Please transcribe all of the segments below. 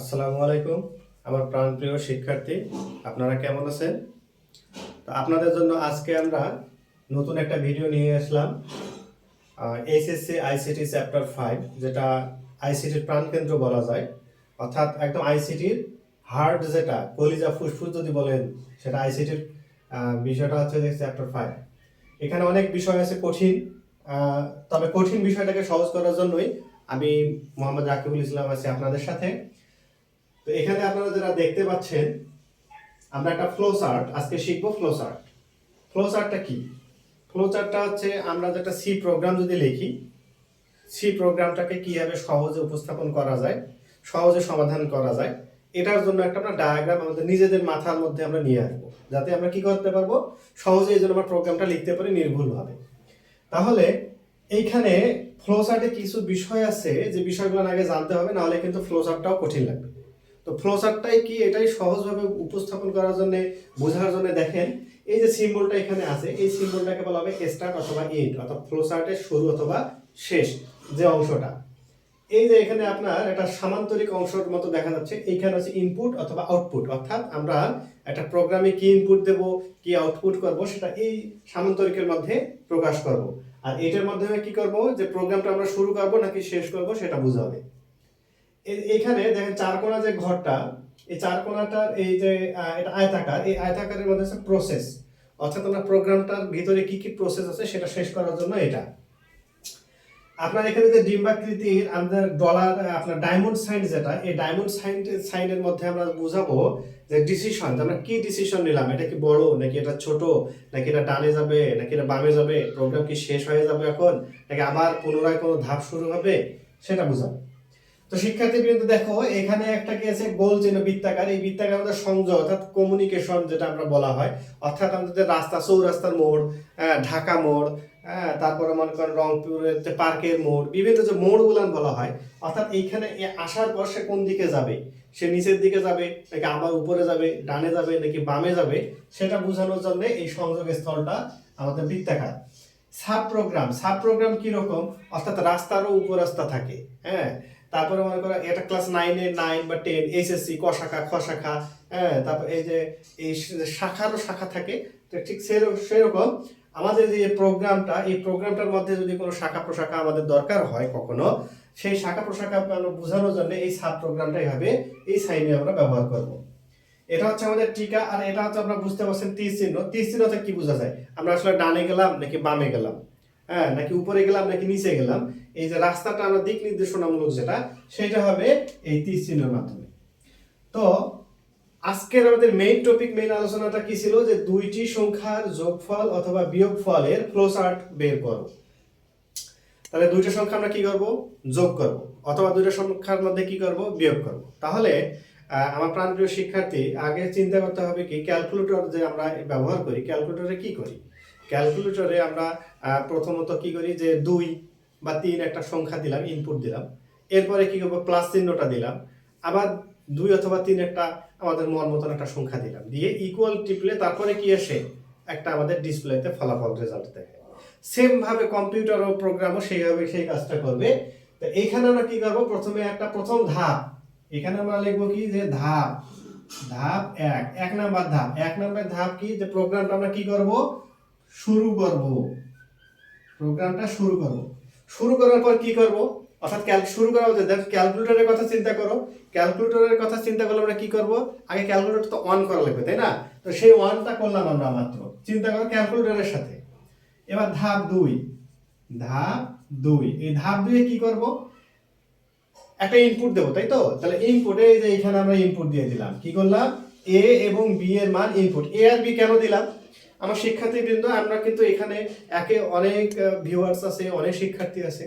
আসসালামু আলাইকুম, আমার প্রাণপ্রিয় শিক্ষার্থী, আপনারা কেমন আছেন? তো আপনাদের জন্য আজকে আমরা নতুন একটা ভিডিও নিয়ে আসলাম এইচএসসি আইসিটি চ্যাপ্টার ফাইভ যেটা আইসিটির প্রাণকেন্দ্র বলা যায়। অর্থাৎ একদম আইসিটির হার্ট যেটা, কলিজা, ফুসফুস যদি বলেন, সেটা আইসিটির বিষয়টা হচ্ছে চ্যাপ্টার ফাইভ এখানে অনেক বিষয় আছে কঠিন তবে কঠিন বিষয়টাকে সহজ করার জন্যই আমি মোহাম্মদ রাকিবুল ইসলাম আছি আপনাদের সাথে। তো এখানে আপনারা যারা দেখতে পাচ্ছেন, আমরা একটা ফ্লো চার্ট আজকে শিখব ফ্লো চার্ট ফ্লো চার্টটা কি? ফ্লো চার্টটা হচ্ছে আমরা যেটা সি প্রোগ্রাম যদি লিখি সি প্রোগ্রামটাকে কীভাবে সহজে উপস্থাপন করা যায়, সহজে সমাধান করা যায়, এটার জন্য একটা আমরা ডায়াগ্রাম আমাদের নিজেদের মাথার মধ্যে আমরা নিয়ে আসব, যাতে আমরা কি করতে পারব? সহজে এই জন্য আমরা প্রোগ্রামটা লিখতে পারি নির্ভুলভাবে। তাহলে এইখানে ফ্লো চার্টে কিছু বিষয় আছে, যে বিষয়গুলো আগে জানতে হবে, নাহলে কিন্তু ফ্লো চার্টটাও কঠিন লাগবে। তো ফ্লো চার্টটাই কি এটাই সহজভাবে উপস্থাপন করার জন্য, বোঝার জন্য দেখেন, এই যে সিম্বলটা এখানে আছে, এই সিম্বলটাকে বলা হবে স্টার্ট অথবা এন্ড অর্থাৎ ফ্লো চার্টের শুরু অথবা শেষ যে অংশটা। এই যে এখানে আপনার একটা সামান্তরিক অংশের মতো দেখা যাচ্ছে, এইখানে হচ্ছে ইনপুট অথবা আউটপুট অর্থাৎ আমরা একটা প্রোগ্রামে কি ইনপুট দেব, কি আউটপুট করব, সেটা এই সামান্তরিকের মধ্যে প্রকাশ করব। আর এটার মাধ্যমে কি করব, যে প্রোগ্রামটা আমরা শুরু করব নাকি শেষ করব, সেটা বোঝাবে এ- এইখানে দেখেন চার কোণা যে ঘরটা, এই চার কোণাটার এই যে এটা আয়তাকার, এই আয়তাকারের মধ্যে হচ্ছে প্রসেস অর্থাৎ আমরা প্রোগ্রামটার ভিতরে কি কি প্রসেস আছে সেটা শেষ করার জন্য এটা। আপনার এখানে যে ডিম্বাকৃতির আমাদের ডলার আপনার ডায়মন্ড সাইন যেটা, এই ডায়মন্ড সাইন সাইনের মধ্যে আমরা বুঝাবো যে ডিসিশন আমরা কি ডিসিশন নিলাম, এটা কি বড়, নাকি এটা ছোট, নাকি এটা ডানে যাবে, নাকি এটা বামে যাবে প্রোগ্রাম কি শেষ হয়ে যাবে এখন, নাকি আবার পুনরায় কোনো ধাপ শুরু হবে, সেটা বুঝাবে। তো শিক্ষার্থী কিন্তু দেখো, এখানে একটা কি আছে? গোল চিহ্ন, বৃত্তাকার। এই বৃত্তাকার আমাদের সংযোগ, অর্থাৎ কমিউনিকেশন যেটা আমরা বলা হয়। অর্থাৎ আমাদের রাস্তা, চৌরাস্তার মোড় ঢাকা মোড় হ্যাঁ তারপরে মনে করেন রংপুরের যে পার্কের মোড়, বিভিন্ন যে মোড়গুলান বলা হয়। অর্থাৎ এইখানে আসার পর সে কোন দিকে যাবে? সে নিচের দিকে যাবে, নাকি আবার উপরে যাবে, ডানে যাবে, নাকি বামে যাবে? সেটা বোঝানোর জন্য এই সংযোগ স্থলটা আমাদের বৃত্তাকার। সাব প্রোগ্রাম সাব প্রোগ্রাম কীরকম? অর্থাৎ রাস্তারও উপরাস্তা থাকে হ্যাঁ। তারপরে মনে করো এটা ক্লাস নাইনে নাইন বা টেন এইচএসসি ক শাখা, খ শাখা হ্যাঁ তারপর এই যে, এই শাখারও শাখা থাকে, তো ঠিক সেরকম আমাদের যে প্রোগ্রামটা, এই প্রোগ্রামটার মধ্যে যদি কোনো শাখা প্রশাখা আমাদের দরকার হয় কখনো, সেই শাখা প্রশাখা আমরা বোঝানোর জন্য এই সাব প্রোগ্রামটাই হবে, এই সাইনে আমরা ব্যবহার করব। এটা হচ্ছে আমাদের টিকা, আর এটা হচ্ছে আমরা বুঝতে পারছেন তীর চিহ্ন। তীর চিহ্নতে কি বোঝা যায়? আমরা আসলে ডানে গেলাম নাকি বামে গেলাম? হ্যাঁ নাকি উপরে গেলাম নাকি নিচে গেলাম? এই যে রাস্তাটা আমরা দিক নির্দেশনামূলক যেটা, সেটা হবে এই তীর চিহ্নের মাধ্যমে। তো আজকের আমাদের মেইন টপিক মেইন আলোচনাটা কি ছিল? যে দুইটি সংখ্যার যোগফল অথবা বিয়োগফলের ফ্লোচার্ট বের করো। তাহলে দুইটা সংখ্যা আমরা কি করব? যোগ করব। অথবা দুইটা সংখ্যার মধ্যে কি করব? বিয়োগ করব। তাহলে আমার প্রাণপ্রিয় শিক্ষার্থী, আগে চিন্তা করতে হবে কি? ক্যালকুলেটর যে আমরা ব্যবহার করি ক্যালকুলেটরে কি করি? ক্যালকুলেটরে আমরা প্রথমত কি করি? যে দুই বা তিন একটা সংখ্যা দিলাম ইনপুট দিলাম। এরপরে কি করব? প্লাস চিহ্নটা দিলাম। আবার দুই অথবা তিন একটা আমাদের মন মতন একটা সংখ্যা দিলাম। দিয়ে ইকুয়াল টিপলে তারপরে কি আসে? একটা আমাদের ডিসপ্লেতে ফলাফল রেজাল্ট দেখে। সেম ভাবে কম্পিউটার ও প্রোগ্রামও সেইভাবে সেই কাজটা করবে। তো এইখানে আমরা কি করব? প্রথমে একটা প্রথম ধাপ। এখানে আমরা লিখব কি? যে ধাপ। ধাপ এক। এক নাম্বার ধাপ। এক নাম্বার ধাপ কি? যে প্রোগ্রামটা আমরা কি করব? শুরু করব। প্রোগ্রামটা শুরু করব। শুরু করার পর কি করব? অর্থাৎ ক্যাল শুরু করা হচ্ছে দেখো ক্যালকুলেটরের কথা চিন্তা করো। ক্যালকুলেটরের কথা চিন্তা করলে আমরা কি করব? আগে ক্যালকুলেটর তো অন করা লাগবে, তাই না? তো সেই অনটা করলাম আমরা মাত্র। চিন্তা করো ক্যালকুলেটরের সাথে। এবার ধাপ দুই। ধাপ দুই। এই ধাপ দুয়ে কি করব? একটা ইনপুট দেবো, তাই তো? তাহলে ইনপুটে এই যে এখানে আমরা ইনপুট দিয়ে দিলাম। কি করলাম? এ এবং বি এর মান ইনপুট এ আর বি কেন দিলাম? আমার শিক্ষার্থীবৃন্দ, আমরা কিন্তু এখানে একে অনেক ভিউয়ার্স আছে, অনেক শিক্ষার্থী আছে।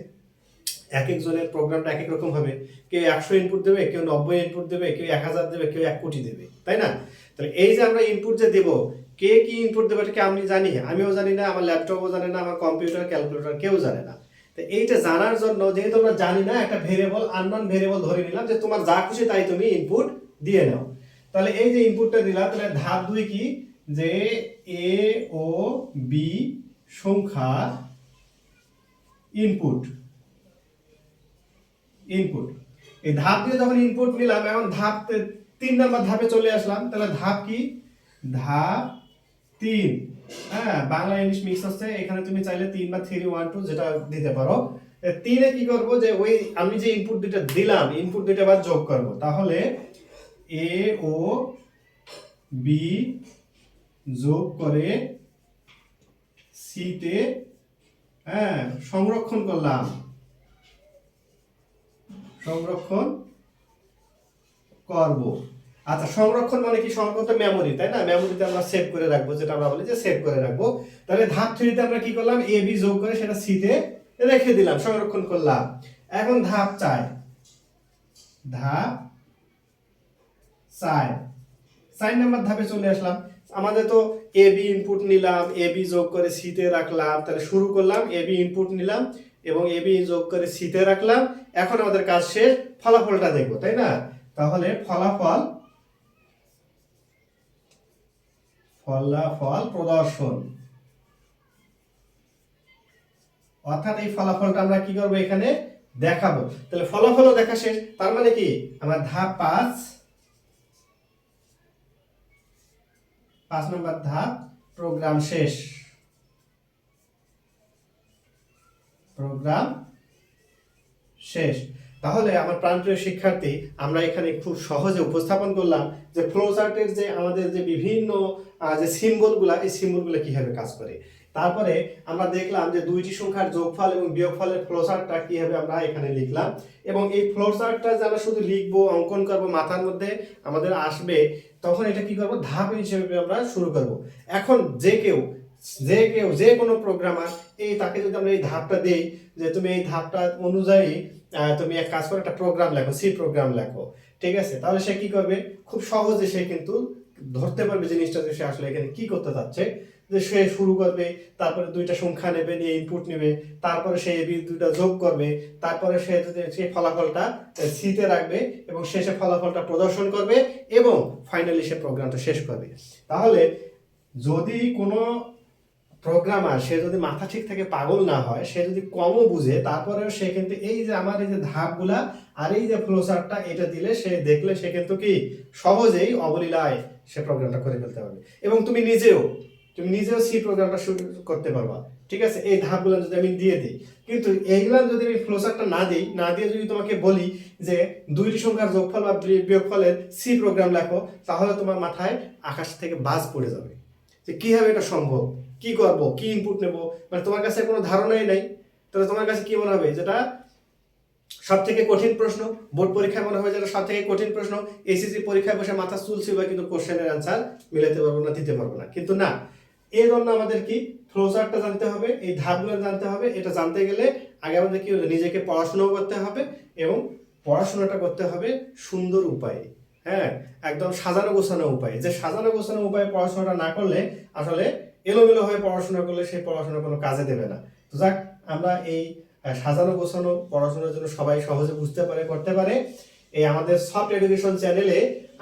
এক একজনের প্রোগ্রামটা এক এক রকম হবে। কেউ একশো ইনপুট দেবে, কেউ নব্বই ইনপুট দেবে, কেউ এক হাজার দেবে, কেউ এক কোটি দেবে, তাই না? তাহলে এই যে আমরা ইনপুট যে দেবো, কে কি ইনপুট দেবে এটাকে আমি জানি, আমিও জানি না, আমার ল্যাপটপও জানে না, আমার কম্পিউটার ক্যালকুলেটর কেউ জানে না। তো এইটা জানার জন্য, যেহেতু আমরা জানি না, একটা ভেরিয়েবল আননন ভেরিয়েবল ধরে নিলাম, যে তোমার যা খুশি তাই তুমি ইনপুট দিয়ে নাও। তাহলে এই যে ইনপুটটা দিলাম, তাহলে ধাপ দুই কি? যে এ ও বি সংখ্যা ইনপুট ইনপুট এই ধাপ দিয়ে যখন ইনপুট নিলাম, এখন ধাপ তিন নাম্বার ধাপে চলে আসলাম। তাহলে ধাপ কি? ধাপ তিন। হ্যাঁ বাংলা ইংলিশ মিক্স হচ্ছে। এখানে তুমি চাইলে তিন বা থ্রি ওয়ান টু যেটা দিতে পারো। তিনে কি করব? যে ওই আমি যে ইনপুট দুটো দিলাম ইনপুট দুটো আবার যোগ করব। তাহলে এ ও বি যোগ করে সিতে হ্যাঁ সংরক্ষণ করলাম। সংরক্ষণ করব। আচ্ছা সংরক্ষণ মানে কি? সংরক্ষণ মেমোরি তাই না? মেমোরিতে আমরা সেভ করে রাখব, যেটা আমরা বলি যে সেভ করে রাখব। তাহলে ধাপ থ্রিতে আমরা কি করলাম? এ বি যোগ করে সেটা সিতে রেখে দিলাম, সংরক্ষণ করলাম। এখন ধাপ চাই ধাপ চাই সাইন নাম্বার ধাপে চলে আসলাম। আমাদের তো এ বি ইনপুট নিলাম এ বি যোগ করে সিতে রাখলাম, তাহলে শুরু করলাম এ বি ইনপুট নিলাম এবং এ বি যোগ করে সিতে রাখলাম। এখন আমাদের কাজ শেষ, ফলাফলটা দেখব, তাই না? তাহলে ফলাফল ফলাফল প্রদর্শন। অর্থাৎ এই ফলাফলটা আমরা কি করব এখানে দেখাবো। তাহলে ফলাফলও দেখা শেষ, তার মানে কি? আমার ধাপ পাঁচ পাঁচ নম্বর ধাপ প্রোগ্রাম শেষ। প্রোগ্রাম শেষ। তাহলে আমার প্রাণপ্রিয় শিক্ষার্থী, আমরা এখানে খুব সহজে উপস্থাপন করলাম যে ফ্লো চার্টের যে আমাদের যে বিভিন্ন যে সিম্বলগুলা এই সিম্বলগুলো কীভাবে কাজ করে। তারপরে আমরা দেখলাম যে দুইটি সংখ্যার যোগফল এবং বিয়োগফলের ফ্লো চার্টটা কীভাবে আমরা এখানে লিখলাম। এবং এই ফ্লো চার্টটা যে আমরা শুধু লিখব, অঙ্কন করব মাথার মধ্যে, আমাদের আসবে তখন এটা কি করব? ধাপ হিসেবে আমরা শুরু করব। এখন যে কেউ যে কেউ, যে কোনো প্রোগ্রামার এই তাকে যদি আমরা এই ধাপটা দিই, যে তুমি এই ধাপটা অনুযায়ী তুমি এক কাজ করো, একটা প্রোগ্রাম লেখো সি প্রোগ্রাম লেখো, ঠিক আছে? তাহলে সে কি করবে? খুব সহজে সে কিন্তু ধরতে পারবে জিনিসটা যে সে আসলে এখানে কি করতে যাচ্ছে যে সে শুরু করবে, তারপরে দুইটা সংখ্যা নেবে, নিয়ে ইনপুট নেবে, তারপরে সে এই দুইটা যোগ করবে, তারপরে সে সেই ফলাফলটা সিতে রাখবে এবং শেষে ফলাফলটা প্রদর্শন করবে এবং ফাইনালি সে প্রোগ্রামটা শেষ করবে। তাহলে যদি কোনো প্রোগ্রামার সে যদি মাথা ঠিক থেকে পাগল না হয়, সে যদি কমও বুঝে, তারপরেও সে কিন্তু এই যে আমার এই যে ধাপগুলা আর এই যে ফ্লোচার্টটা এটা দিলে সে দেখলে সে কিন্তু কি? সহজেই অবলীলায় সে প্রোগ্রামটা করে ফেলতে পারবে এবং তুমি নিজেও তুমি নিজেও সি প্রোগ্রামটা শুরু করতে পারবা। ঠিক আছে? এই ধাপগুলো যদি আমি দিয়ে দিই। কিন্তু এইগুলো যদি আমি ফ্লোচার্টটা না দিই, না দিয়ে যদি তোমাকে বলি যে দুইটি সংখ্যার যোগফল বা বি- বিয়োগফলের সি প্রোগ্রাম লেখো, তাহলে তোমার মাথায় আকাশ থেকে বাজ পড়ে যাবে। যে কীভাবে এটা সম্ভব? কি করব? কি ইনপুট নেব? মানে তোমার কাছে কোনো ধারণাই নাই। তাহলে তোমার কাছে কি মনে হবে? যেটা সব থেকে কঠিন প্রশ্ন, বোর্ড পরীক্ষায় মনে হয় যেটা সব থেকে কঠিন প্রশ্ন। এসএসসি পরীক্ষায় বসে মাথা চুলছে বা কিন্তু কোশ্চেনের অ্যান্সার মিলাতে পারব না, দিতে পারব না। কিন্তু না এর জন্য আমাদের কি ফ্লোচার্টটা জানতে হবে, এই ধাপগুলো জানতে হবে, এটা জানতে গেলে আগে আমাদের কি নিজেকে পড়াশোনাও করতে হবে এবং পড়াশোনাটা করতে হবে সুন্দর উপায়ে। হ্যাঁ একদম সাজানো গোছানো উপায়ে। যে সাজানো গোছানো উপায়ে পড়াশোনাটা না করলে আসলে এলোমেলো হয়ে পড়াশোনা করলে সেই পড়াশোনা কোনো কাজে দেবে না। তো যাক, আমরা এই সাজানো গোছানো পড়াশোনার জন্য সবাই সহজে বুঝতে পারে, করতে পারে। এই আমাদের সফট এডুকেশন চ্যানেলে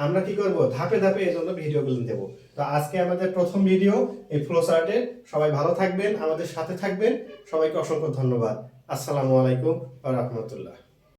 আমরা কি করব? ধাপে ধাপে এই জন্য ভিডিওগুলো দেবো। তো আজকে আমাদের প্রথম ভিডিও এই ফ্লো চার্টে সবাই ভালো থাকবেন, আমাদের সাথে থাকবেন। সবাইকে অসংখ্য ধন্যবাদ। আসসালামু আলাইকুম রহমতুল্লাহ।